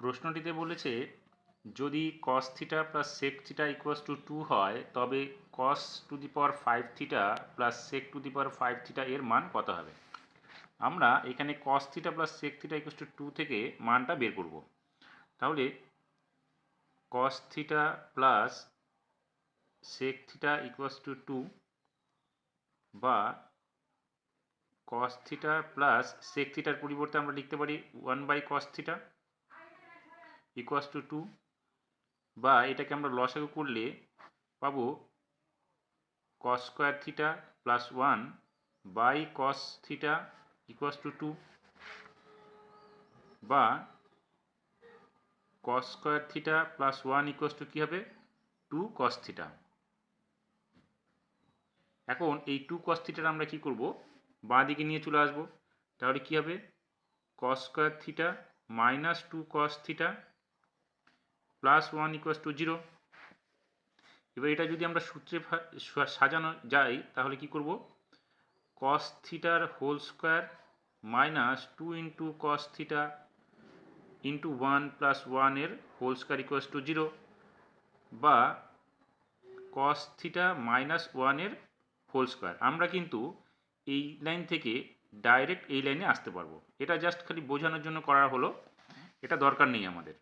প্রশ্নটিতে বলেছে, যদি cos theta plus sec theta equals to two হয়, তবে cos to the power five theta plus sec to the power five theta এর মান কত হবে? আমরা এখানে cos theta plus sec theta equals to two থেকে মানটা বের করব। তাহলে cos theta plus sec theta equals to two বা কস থিটা প্লাস সেক থিটার পরিবর্তে আমরা লিখতে পারি one by cos theta equals to two বা এটাকে আমরা লসাগু করলে পাবো cos square theta plus one by cos theta equals to two বা cos square theta plus one equals to two হবে? টু কস থিটা এখন এই টু কস থিটার আমরা কি করব? বাঁ দিকে নিয়ে চলে আসব। তাহলে কি হবে? Cos square theta minus two cos theta plus one equals to zero এবার এটা যদি আমরা সূত্রে সাজানো যাই, তাহলে কি করব? কস থিটার whole square minus two into cos theta into one plus ওয়ানের whole square equals to zero বা কস থিটা মাইনাস ওয়ানের হোল স্কোয়ার আমরা কিন্তু এই লাইন থেকে ডাইরেক্ট এই লাইনে আসতে পারব। এটা জাস্ট খালি বোঝানোর জন্য করা হলো। এটা দরকার নেই আমাদের।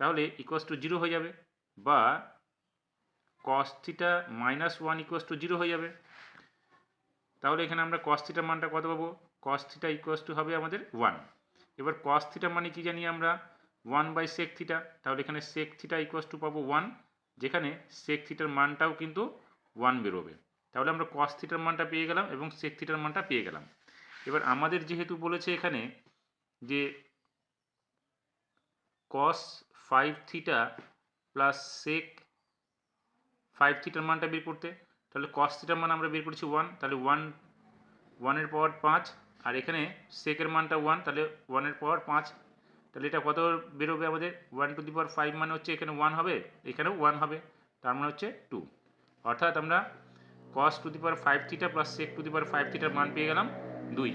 তাহলে ইকুয়াস টু জিরো হয়ে যাবে, বা cos theta minus one equals to zero হয়ে যাবে। তাহলে এখানে আমরা কস থিটার মানটা কত পাবো? কস থিটা ইকুয়াস টু হবে আমাদের ওয়ান এবার কস থিটা মানে কি জানি আমরা? ওয়ান বাই সেক থিটা তাহলে এখানে সেক থিটা ইকুয়াস টু পাবো ওয়ান যেখানে সেক থিটার মানটাও কিন্তু ওয়ান বেরোবে। তাহলে আমরা কস থিটার মানটা পেয়ে গেলাম এবং সেক থিটার মানটা পেয়ে গেলাম। এবার আমাদের যেহেতু বলেছে এখানে যে cos five theta plus sec five থিটার মানটা বের করতে। তাহলে কস থিটার মান আমরা বের করেছি ওয়ান তাহলে ওয়ান ওয়ানের পাওয়ার পাঁচ, আর এখানে সেকের মানটা ওয়ান তাহলে ওয়ানের পাওয়ার পাঁচ। তাহলে এটা কত বেরোবে আমাদের? One to the power five মানে হচ্ছে এখানে ওয়ান হবে, এখানেও ওয়ান হবে, তার মানে হচ্ছে টু অর্থাৎ আমরা cos to the power five theta plus sec to the power five থিটার মান পেয়ে গেলাম দুই।